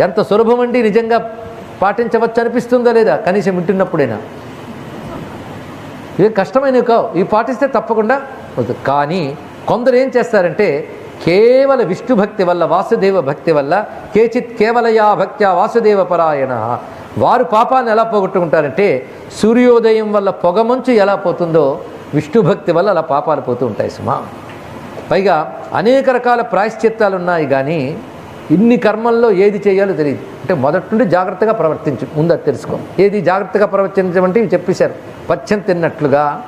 ఎంత సులభం అండి నిజంగా పాటించవచ్చు అనిపిస్తుందా లేదా? కనీసం వింటున్నప్పుడైనా. ఇవి కష్టమైనవి కావు. ఇవి పాటిస్తే తప్పకుండా కానీ కొందరు ఏం చేస్తారంటే కేవల విష్ణు భక్తి వల్ల వాసుదేవ భక్తి వల్ల కేచిత్ కేవలయా భక్త్యా వాసుదేవ పరాయణ వారు పాపాన్ని ఎలా పోగొట్టుకుంటారంటే సూర్యోదయం వల్ల పొగమంచు ఎలా పోతుందో విష్ణు భక్తి వల్ల అలా పాపాలు పోతూ ఉంటాయి సుమా. పైగా అనేక రకాల ప్రాయశ్చిత్తాలు ఉన్నాయి కానీ ఇన్ని కర్మల్లో ఏది చేయాలో తెలియదు. అంటే మొదటి నుండి జాగ్రత్తగా ప్రవర్తించు. ముందు అది తెలుసుకో. ఏది జాగ్రత్తగా ప్రవర్తించమంటే ఇవి చెప్పేశారు. పచ్చం తిన్నట్లుగా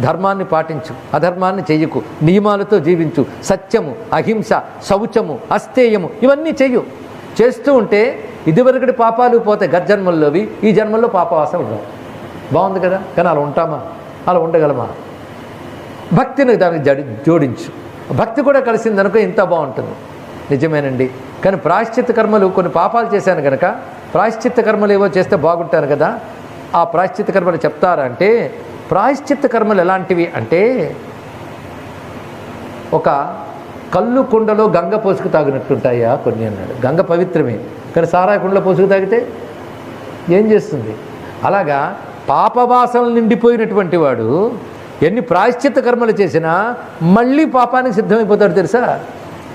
ధర్మాన్ని పాటించు. అధర్మాన్ని చెయ్యకు. నియమాలతో జీవించు. సత్యము అహింస శౌచము అస్థేయము ఇవన్నీ చెయ్యు. చేస్తూ ఉంటే ఇదివరకటి పాపాలు పోతే గజ్జన్మల్లోవి ఈ జన్మల్లో పాపవాసం ఉండవు. బాగుంది కదా? కానీ అలా ఉంటామా? అలా ఉండగలమా? భక్తిని దానికి జడి జోడించు. భక్తి కూడా కలిసిందనుకో ఇంత బాగుంటుంది. నిజమేనండి. కానీ ప్రాయశ్చిత్త కర్మలు కొన్ని పాపాలు చేశాను కనుక ప్రాయశ్చిత్త కర్మలు ఏవో చేస్తే బాగుంటాను కదా ఆ ప్రాయశ్చిత్త కర్మలు చెప్తారంటే ప్రాయశ్చిత్త కర్మలు ఎలాంటివి అంటే ఒక కళ్ళు కుండలో గంగ పోసుకు తాగినట్టుంటాయా కొన్ని అన్నాడు. గంగ పవిత్రమే. కానీ సారాయి కుండలో పోసుకు తాగితే ఏం చేస్తుంది? అలాగా పాపవాసనలు నిండిపోయినటువంటి వాడు ఎన్ని ప్రాయశ్చిత్త కర్మలు చేసినా మళ్ళీ పాపానికి సిద్ధమైపోతాడు తెలుసా?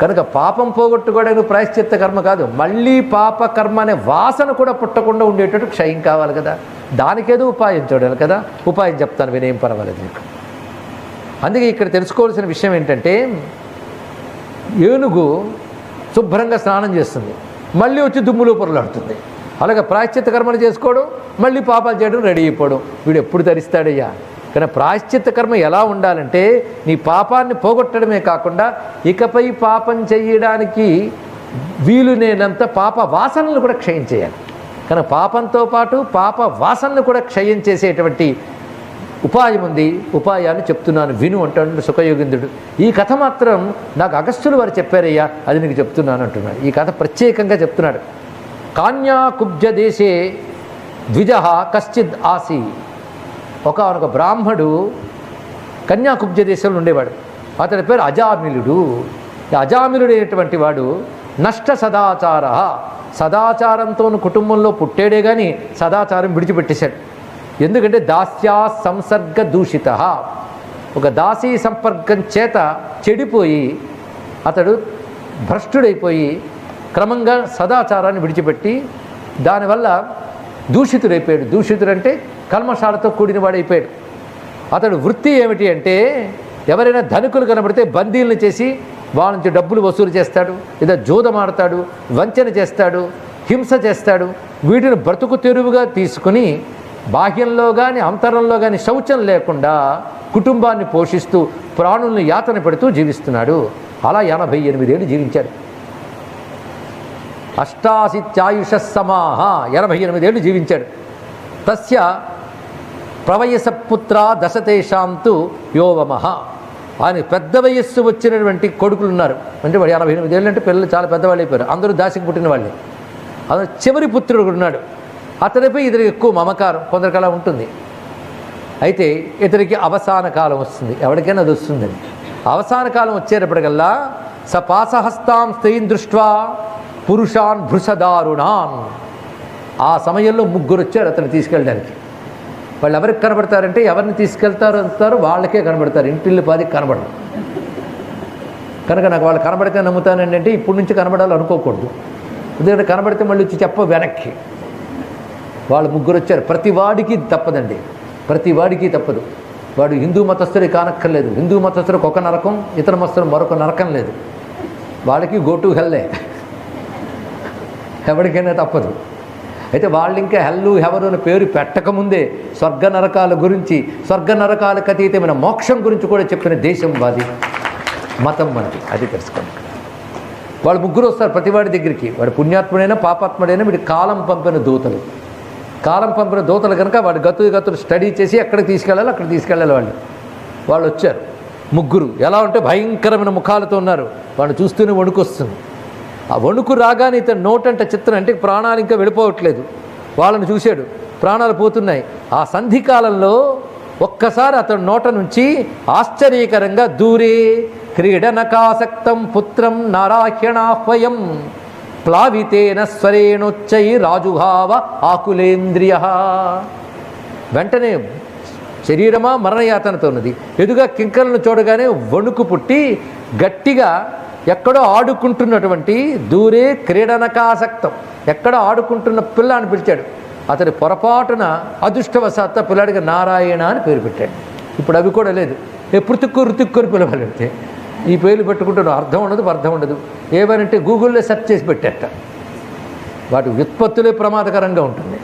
కనుక పాపం పోగొట్టుకోవడానికి ప్రాయశ్చిత్త కర్మ కాదు. మళ్ళీ పాప కర్మ అనే వాసన కూడా పుట్టకుండా ఉండేటట్టు క్షయం కావాలి కదా. దానికేదో ఉపాయం చూడాలి కదా. ఉపాయం చెప్తాను వినేం పర్వాలేదు మీకు అందుకే ఇక్కడ తెలుసుకోవాల్సిన విషయం ఏంటంటే ఏనుగు శుభ్రంగా స్నానం చేస్తుంది. మళ్ళీ వచ్చి దుమ్ములో పొరలాడుతుంది. అలాగే ప్రాయశ్చిత్త కర్మలు చేసుకోవడం మళ్ళీ పాపాలు చేయడం రెడీ అయిపోవడం వీడు ఎప్పుడు ధరిస్తాడయ్యా కానీ ప్రాశ్చిత్త కర్మ ఎలా ఉండాలంటే నీ పాపాన్ని పోగొట్టడమే కాకుండా ఇకపై పాపం చేయడానికి వీలు లేనంత పాప వాసనలు కూడా క్షయం చేయాలి. కానీ పాపంతో పాటు పాప వాసనలు కూడా క్షయం చేసేటువంటి ఉపాయం ఉంది. ఉపాయాన్ని చెప్తున్నాను. విను అంటాడు సుఖయోగిందుడు. ఈ కథ మాత్రం నాకు అగస్త్యులు వారు చెప్పారయ్యా అది నీకు చెప్తున్నాను అంటున్నాడు. ఈ కథ ప్రత్యేకంగా చెప్తున్నాడు. కాన్యాకుబ్జ దేశే ద్విజ కశ్చిద్ ఆసి ఒక ఒక బ్రాహ్మడు కన్యాకుబ్జ దేశంలో ఉండేవాడు. అతని పేరు అజామిలుడు. ఈ అజామిలుడు వాడు నష్ట సదాచార సదాచారంతో కుటుంబంలో పుట్టాడే కానీ సదాచారం విడిచిపెట్టేశాడు. ఎందుకంటే దాస్యా సంసర్గ దూషిత. ఒక దాసీ సంపర్కం చేత చెడిపోయి అతడు భ్రష్టుడైపోయి క్రమంగా సదాచారాన్ని విడిచిపెట్టి దానివల్ల దూషితుడైపోయాడు. దూషితుడంటే కల్మషాలతో కూడిన వాడైపోయాడు అతడు వృత్తి ఏమిటి అంటే ఎవరైనా ధనికులు కనబడితే బందీలను చేసి వాళ్ళ నుంచి డబ్బులు వసూలు చేస్తాడు లేదా జూదమాడతాడు వంచన చేస్తాడు హింస చేస్తాడు. వీటిని బ్రతుకు తెరువుగా తీసుకుని బాహ్యంలో కానీ అంతరంలో కానీ శౌచం లేకుండా కుటుంబాన్ని పోషిస్తూ ప్రాణుల్ని యాతన పెడుతూ జీవిస్తున్నాడు. అలా ఎనభై ఎనిమిదేళ్ళు జీవించాడు. అష్టాశిత్యాయుష సమాహ ఎనభై ఎనిమిదేళ్ళు జీవించాడు. తస్య ప్రవయసపుత్ర దశతేషాంతు యోవమహ ఆయన పెద్ద వయస్సు వచ్చినటువంటి కొడుకులు ఉన్నారు. అంటే వాడు ఎనభై ఎనిమిది ఏళ్ళు అంటే పిల్లలు చాలా పెద్దవాళ్ళు అయిపోయారు. అందరూ దాసికి పుట్టిన వాళ్ళే. అందులో చివరి పుత్రుడు ఉన్నాడు. అతనిపై ఇతనికి ఎక్కువ మమకారం కొందరికి అలా ఉంటుంది. అయితే ఇతనికి అవసాన కాలం వస్తుంది. ఎవరికైనా అది వస్తుందని అవసాన కాలం వచ్చేటప్పటికల్లా సపాసహస్తాం స్త్రీని దృష్ట్వా పురుషాన్ భృషదారుణాన్ ఆ సమయంలో ముగ్గురు వచ్చారు అతను తీసుకెళ్ళడానికి. వాళ్ళు ఎవరికి కనబడతారంటే ఎవరిని తీసుకెళ్తారు అంటారో వాళ్ళకే కనబడతారు. ఇంటిల్లి పాదికి కనబడరు. కనుక నాకు వాళ్ళు కనబడితే నమ్ముతానండి అంటే ఇప్పటి నుంచి కనబడాలి అనుకోకూడదు. ఎందుకంటే కనబడితే మళ్ళీ వచ్చి చెప్ప వెనక్కి. వాళ్ళు ముగ్గురు వచ్చారు. ప్రతి వాడికి తప్పదండి. ప్రతి వాడికి తప్పదు. వాడు హిందూ మతస్థుడి కానక్కర్లేదు. హిందూ మతస్థుడికి ఒక నరకం ఇతర మతస్థుడు మరొక నరకం లేదు. వాళ్ళకి గోటు హెల్లే. ఎవరికైనా తప్పదు. అయితే వాళ్ళు ఇంకా హెల్లు హెవరు అని పేరు పెట్టకముందే స్వర్గ నరకాల గురించి స్వర్గ నరకాలకు అతీతమైన మోక్షం గురించి కూడా చెప్పిన దేశం వాది. మతం మనకి అది తెలుసుకోండి. వాళ్ళు ముగ్గురు వస్తారు ప్రతివాడి దగ్గరికి. వాడు పుణ్యాత్ముడైనా పాపాత్ముడైనా వీడి కాలం పంపిన దూతలు. కాలం పంపిన దూతలు కనుక వాడి గతు గతులు స్టడీ చేసి ఎక్కడికి తీసుకెళ్ళాలి అక్కడ తీసుకెళ్ళాలి వాళ్ళు. వాళ్ళు వచ్చారు. ముగ్గురు. ఎలా ఉంటే భయంకరమైన ముఖాలతో ఉన్నారు. వాళ్ళు చూస్తూనే వణుకు వస్తుంది ఆ వణుకు రాగానే ఇతను నోటంట చిత్రం అంటే ప్రాణాలు ఇంకా వెళ్ళిపోవట్లేదు. వాళ్ళని చూశాడు. ప్రాణాలు పోతున్నాయి. ఆ సంధికాలంలో ఒక్కసారి అతను నోట నుంచి ఆశ్చర్యకరంగా దూరే క్రీడనకాసక్తం పుత్రం నారాయణాహ్వయం ప్లావితేన స్వరేణోచ్చై రాజుభావ ఆకులేంద్రియ. వెంటనే శరీరమా మరణయాతనతో ఉన్నది ఎదుగా కింకలను చూడగానే వణుకు పుట్టి గట్టిగా ఎక్కడో ఆడుకుంటున్నటువంటి దూరే క్రీడనకాసక్తం. ఎక్కడో ఆడుకుంటున్న పిల్లాన్ని పిలిచాడు. అతడి పొరపాటున అదృష్టవశాత్త పిల్లాడికి నారాయణ అని పేరు పెట్టాడు. ఇప్పుడు అవి కూడా లేదు. ఎప్పుడు తిక్కురు తిక్కురు అని పిలవాలంటే ఈ పేర్లు పెట్టుకుంటున్న అర్థం ఉండదు అర్థం ఉండదు. ఏమనంటే గూగుల్లో సెర్చ్ చేసి పెట్టేట. వాటి వ్యుత్పత్తులే ప్రమాదకరంగా ఉంటుంది.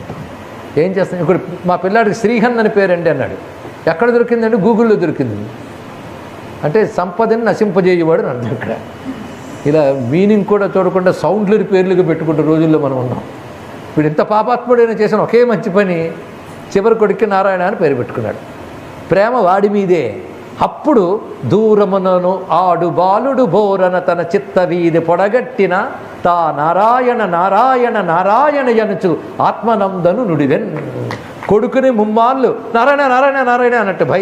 ఏం చేస్తాం? ఇప్పుడు మా పిల్లాడికి శ్రీహన్ అని పేరండి అన్నాడు. ఎక్కడ దొరికిందండి? గూగుల్లో దొరికింది. అంటే సంపదని నశింపజేయవాడు అని అర్థం ఇక్కడ. ఇలా మీనింగ్ కూడా చూడకుండా సౌండ్లని పేర్లుగా పెట్టుకుంటే రోజుల్లో మనం ఉన్నాం. వీడు ఎంత పాపాత్ముడైనా చేసిన ఒకే మంచి పని చివరి కొడుక్కి నారాయణ అని పేరు పెట్టుకున్నాడు. ప్రేమ వాడి మీదే. అప్పుడు దూరమునను ఆడు బాలుడు బోరన తన చిత్త వీధి పొడగట్టిన తా నారాయణ నారాయణ నారాయణ ఎనుచు ఆత్మనందను నుడివెన్ కొడుకుని ముమ్మాళ్ళు నారాయణ నారాయణ నారాయణ అన్నట్టు భయం.